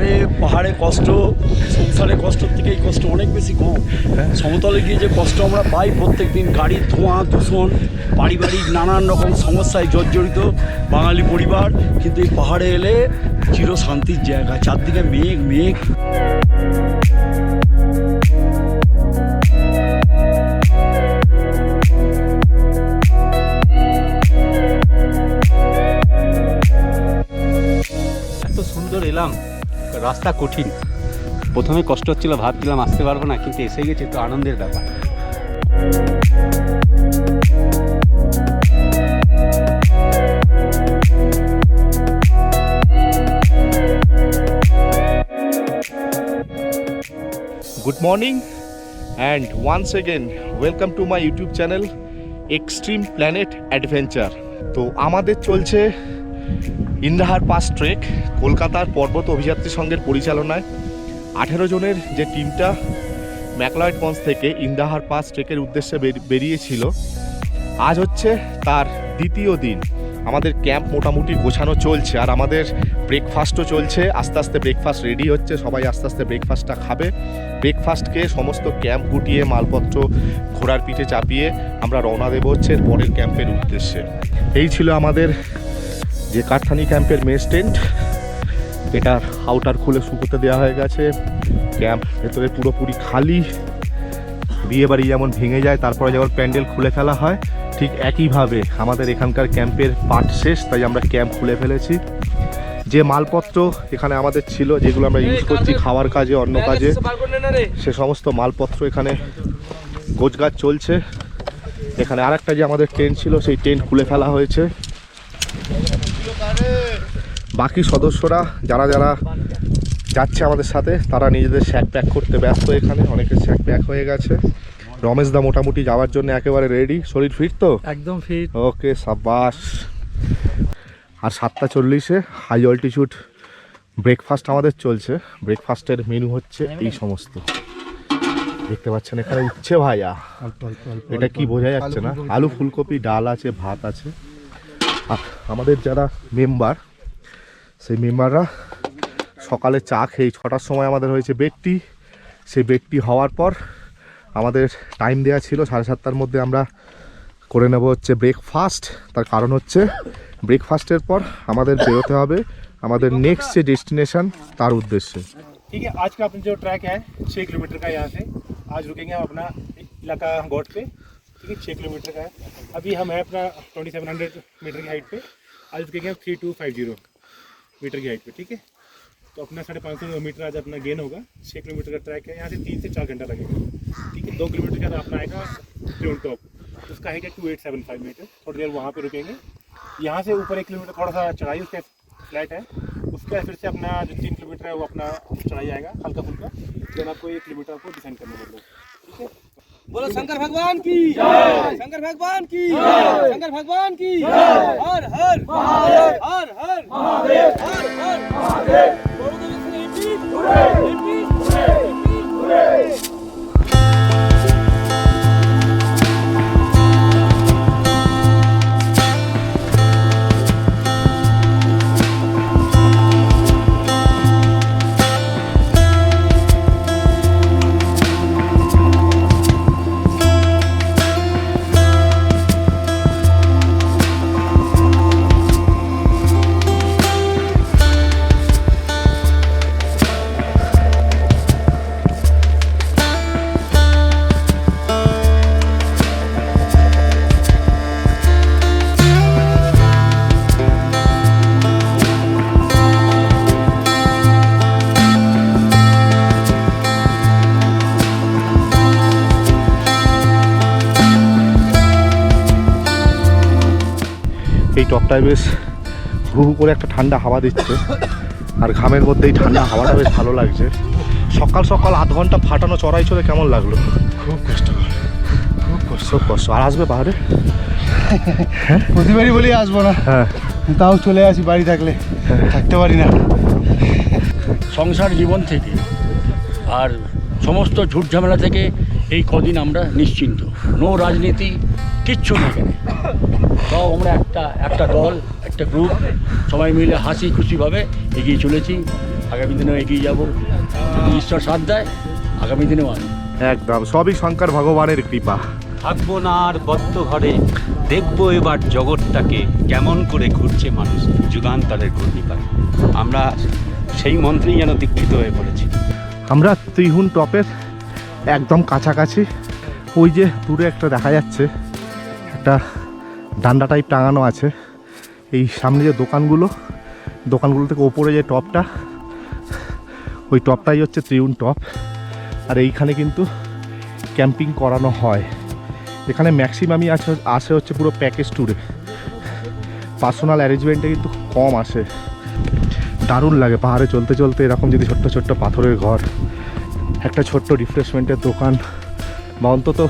পাহাড়ে পাহাড়ে কষ্ট সংসারে কষ্টর থেকে এই কষ্ট অনেক বেশি কম। সমতলে গিয়ে যে কষ্ট আমরা পাই প্রত্যেক দিন গাড়ির ধোঁয়া দূষণ পারিবারিক নানান রকম সমস্যায় জর্জরিত বাঙালি পরিবার কিন্তু এই পাহাড়ে এলে চির শান্তির জায়গা চারদিকে মেঘ মেঘ। এত সুন্দর এলাম। রাস্তা কঠিন। প্রথমে কষ্ট হচ্ছিল, ভাবছিলাম আসতে পারব না, কিন্তু এসে গেছে তো আনন্দের ব্যাপার। Good morning and once again welcome to my YouTube channel Extreme Planet Adventure তো আমাদের চলছে ইন্দাহার পাস ট্রেক, কলকাতার পর্বত অভিযাত্রী সংঘের পরিচালনায় আঠেরো জনের যে টিমটা ম্যাকলয়েডগঞ্জ থেকে ইন্দাহার পাস ট্রেকের উদ্দেশ্যে বেরিয়েছিল, আজ হচ্ছে তার দ্বিতীয় দিন। আমাদের ক্যাম্প মোটামুটি গোছানো চলছে আর আমাদের ব্রেকফাস্টও চলছে। আস্তে আস্তে ব্রেকফাস্ট রেডি হচ্ছে, সবাই আস্তে আস্তে ব্রেকফাস্টটা খাবে। ব্রেকফাস্ট খেয়ে সমস্ত ক্যাম্প গুটিয়ে, মালপত্র ঘোড়ার পিঠে চাপিয়ে আমরা রওনা দেবো হচ্ছে পরের ক্যাম্পের উদ্দেশ্যে। এই ছিল আমাদের যে কারথানি ক্যাম্পের মেস টেন্ট এটার আউটার খুলে শুকোতে দেওয়া হয়ে গেছে। ক্যাম্প ভেতরে পুরোপুরি খালি। বিয়ে বাড়ি যেমন ভেঙে যায় তারপরে যেমন প্যান্ডেল খুলে ফেলা হয় ঠিক একইভাবে আমাদের এখানকার ক্যাম্পের পার্ট শেষ তাই আমরা ক্যাম্প খুলে ফেলেছি। যে মালপত্র এখানে আমাদের ছিল যেগুলো আমরা ইউজ করছি খাওয়ার কাজে অন্য কাজে সে সমস্ত মালপত্র এখানে গোছগাছ চলছে। এখানে আরেকটা যে আমাদের টেন্ট ছিল সেই টেন্ট খুলে ফেলা হয়েছে। বাকি সদস্যরা যারা যারা যাচ্ছে আমাদের সাথে তারা নিজেদের শ্যাক প্যাক করতে ব্যস্ত এখানে। অনেকের শ্যাক প্যাক হয়ে গেছে। রমেশ দা মোটামুটি যাওয়ার জন্য একেবারে রেডি শরীর ফিট তো? একদম ফিট ওকে সাবাস আর সাতটা চল্লিশে হাই অল্টিটিউড ব্রেকফাস্ট আমাদের চলছে। ব্রেকফাস্টের মেনু হচ্ছে এই সমস্ত। দেখতে পাচ্ছেন এখানে উচ্ছে ভাইয়া। এটা কি বোঝা যাচ্ছে না? আলু ফুলকপি ডাল আছে ভাত আছে। আর আমাদের যারা মেম্বার সেই মেম্বাররা সকালে চা খেয়ে ছটার সময় আমাদের হয়েছে বেডটি সেই বেডটি হওয়ার পর আমাদের টাইম দেওয়া ছিল সাড়ে সাতটার মধ্যে আমরা করে নেব হচ্ছে ব্রেকফাস্ট তার কারণ হচ্ছে ব্রেকফাস্টের পর আমাদের বেরোতে হবে আমাদের নেক্সট যে ডেস্টিনেশন তার উদ্দেশ্যে ठीक है आज का अपना जो ट्रैक है छः किलोमीटर का यहाँ से आज रुकेंगे हम अपना इलाका गोट पे ठीक है छः किलोमीटर का है अभी हम है अपना ट्वेंटी सेवन हंड्रेड मीटर की हाइट पे आज रुकेंगे हम three to five zero metre की हाइट पे, ठीक है? तो अपना साढ़े पाँच सौ मीटर आज अपना गेन होगा। छः किलोमीटर का ट्रैक है, यहाँ से तीन से चार घंटा लगेगा, ठीक है? दो किलोमीटर का अपना आएगा ट्यून टॉप उसका हाइट है two eight seven five metre थोड़ी देर वहाँ पर रुकेंगे। यहाँ से ऊपर एक किलोमीटर थोड़ा सा चढ़ाई, उसका फ्लैट है। उसका फिर से अपना जो तीन किलोमीटर है, वो अपना चढ़ाई आएगा हल्का फुल्का देन आपको एक किलोमीटर आपको डिसाइड करना पड़ेगा ठीक है? बोलो शंकर भगवान की शंकर भगवान की शंकर भगवान की हर हर महादेव हर हर महादेव हर हर টপটায় বেশ হু হু করে একটা ঠান্ডা হাওয়া দিচ্ছে। আর ঘামের মধ্যেই ঠান্ডা হাওয়াটা বেশ ভালো লাগছে। সকাল সকাল আধ ঘণ্টা ফাটানো চড়াই চড়ে কেমন লাগল? খুব কষ্ট খুব কষ্ট কষ্ট। আর আসবে পাহাড়ে হ্যাঁ? প্রতিবারই বলি আসব না। হ্যাঁ। তাও চলে আসি বাড়ি থাকলে। হ্যাঁ। থাকতে পারি না। সংসার জীবন থেকে আর সমস্ত ঝুট ঝামেলা থেকে এই কদিন আমরা নিশ্চিন্ত। নো রাজনীতি কিচ্ছু না সব আমরা একটা একটা দল একটা গ্রুপ সবাই মিলে হাসি খুশিভাবে এগিয়ে চলেছি। আগামী দিনেও এগিয়ে যাব। যদি ঈশ্বর সাথ দেয় আগামী দিনেও আসব। একদম সবই শঙ্কর ভগবানের কৃপা। থাকব না আর বদ্ধ ঘরে দেখব এবার জগৎটাকে কেমন করে ঘুরছে মানুষ যুগান্তরের ঘূর্ণিপাক আমরা সেই মন্ত্রেই যেন দীক্ষিত হয়ে পড়েছি। আমরা ত্রিহুন টপের একদম কাছাকাছি ওই যে দূরে একটা দেখা যাচ্ছে একটা ডান্ডা টাইপ টাঙানো আছে। এই সামনে যে দোকানগুলো দোকানগুলো থেকে ওপরে যে টপটা, ওই টপটাই হচ্ছে ত্রিহুন টপ। আর এইখানে কিন্তু ক্যাম্পিং করানো হয়। এখানে ম্যাক্সিমামই আছে, আসে হচ্ছে পুরো প্যাকেজ ট্যুরে। পার্সোনাল অ্যারেঞ্জমেন্টে কিন্তু কম আসে। দারুণ লাগে পাহাড়ে চলতে চলতে এরকম যদি ছোট্ট ছোট্ট পাথরের ঘর, একটা ছোট্ট রিফ্রেশমেন্টের দোকান বা অন্তত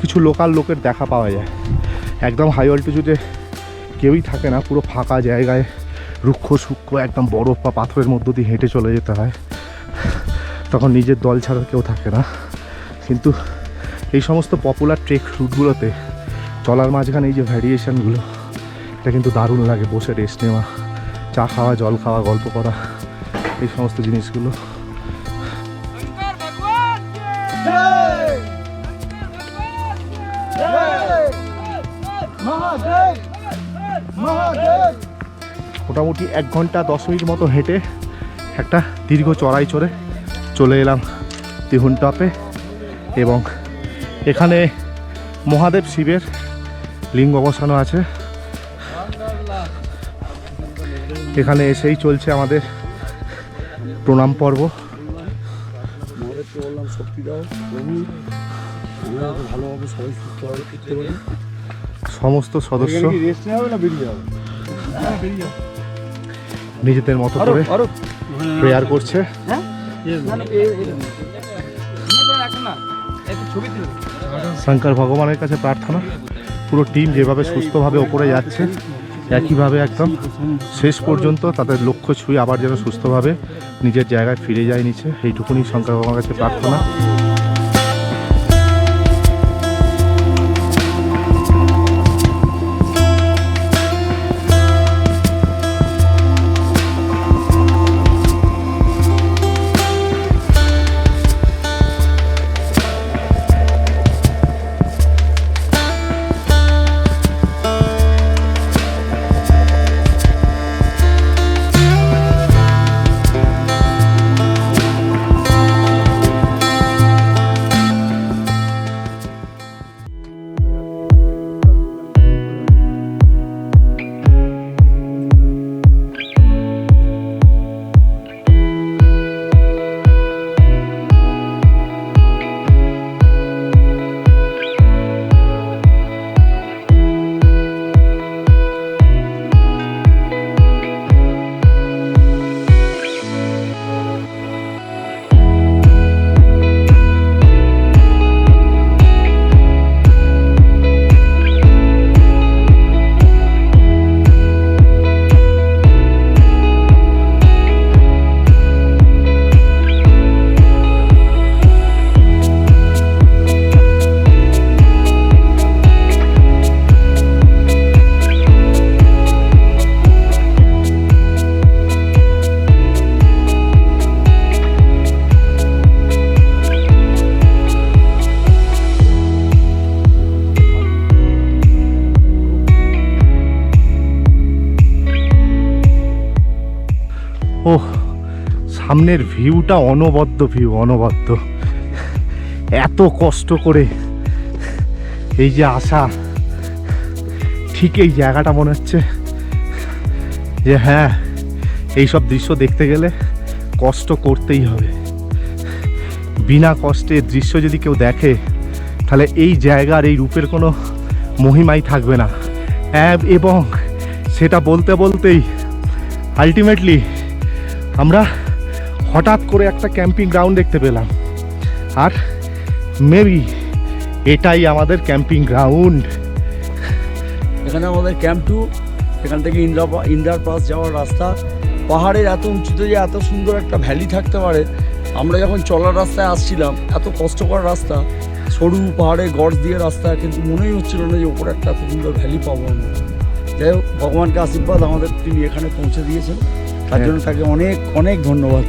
কিছু লোকাল লোকের দেখা পাওয়া যায়। একদম হাই অল্টিটিউডে কেউই থাকে না, পুরো ফাঁকা জায়গায় রুক্ষ সূক্ষ্ম, একদম বরফ বা পাথরের মধ্য দিয়ে হেঁটে চলে যেতে হয়। তখন নিজের দল ছাড়া কেউ থাকে না। কিন্তু এই সমস্ত পপুলার ট্রেক রুটগুলোতে চলার মাঝখানে এই যে ভ্যারিয়েশনগুলো এটা কিন্তু দারুণ লাগে বসে রেস্ট নেওয়া, চা খাওয়া, জল খাওয়া, গল্প করা, এই সমস্ত জিনিসগুলো। মোটামুটি এক ঘণ্টা দশ মিনিট মতো হেঁটে একটা দীর্ঘ চড়াই চড়ে চলে এলাম তিহুন টপে এবং এখানে মহাদেব শিবের লিঙ্গ বসানো আছে। এখানে এসেই চলছে আমাদের প্রণাম পর্ব। মহাদেবকে বললাম শক্তি দাও প্রভু আমরা যাতে ভালোভাবে সবাই সুস্থভাবে সমস্ত সদস্য। রেস্ট নেওয়া হবে না বেরিয়ে যাবে নিজেদের মতো করে প্রেয়ার করছে। শঙ্কর ভগবানের কাছে প্রার্থনা। পুরো টিম যেভাবে সুস্থভাবে ওপরে যাচ্ছে একইভাবে একদম শেষ পর্যন্ত তাদের লক্ষ্য ছুঁয়ে আবার যেন সুস্থভাবে নিজের জায়গায় ফিরে যায় নিচে। এইটুকুনি শঙ্কর ভগবানের কাছে প্রার্থনা। ও সামনের ভিউটা অনবদ্য ভিউ, অনবদ্য। এত কষ্ট করে এই যে আসা, ঠিক এই জায়গাটা মনে হচ্ছে যে হ্যাঁ এই সব দৃশ্য দেখতে গেলে কষ্ট করতেই হবে। বিনা কষ্টে দৃশ্য যদি কেউ দেখে, তাহলে এই জায়গার এই রূপের কোনো মহিমাই থাকবে না। এবং সেটা বলতে বলতেই আলটিমেটলি আমরা হঠাৎ করে একটা ক্যাম্পিং গ্রাউন্ড দেখতে পেলাম। আর মেবি এটাই আমাদের ক্যাম্পিং গ্রাউন্ড। এখানে আমাদের ক্যাম্প টু, এখান থেকে ইন্দ্রা ইন্দ্রার পাস যাওয়ার রাস্তা। পাহাড়ের এত উঁচুতে যে এত সুন্দর একটা ভ্যালি থাকতে পারে। আমরা যখন চলার রাস্তায় আসছিলাম, এত কষ্টকর রাস্তা। সরু পাহাড়ে গড় দিয়ে রাস্তা, কিন্তু মনেই হচ্ছিল না যে ওপরে একটা এত সুন্দর ভ্যালি পাবো আমরা। যাই হোক, ভগবানকে আশীর্বাদ আমাদের তিনি এখানে পৌঁছে দিয়েছেন। তার জন্য তাকে অনেক অনেক ধন্যবাদ।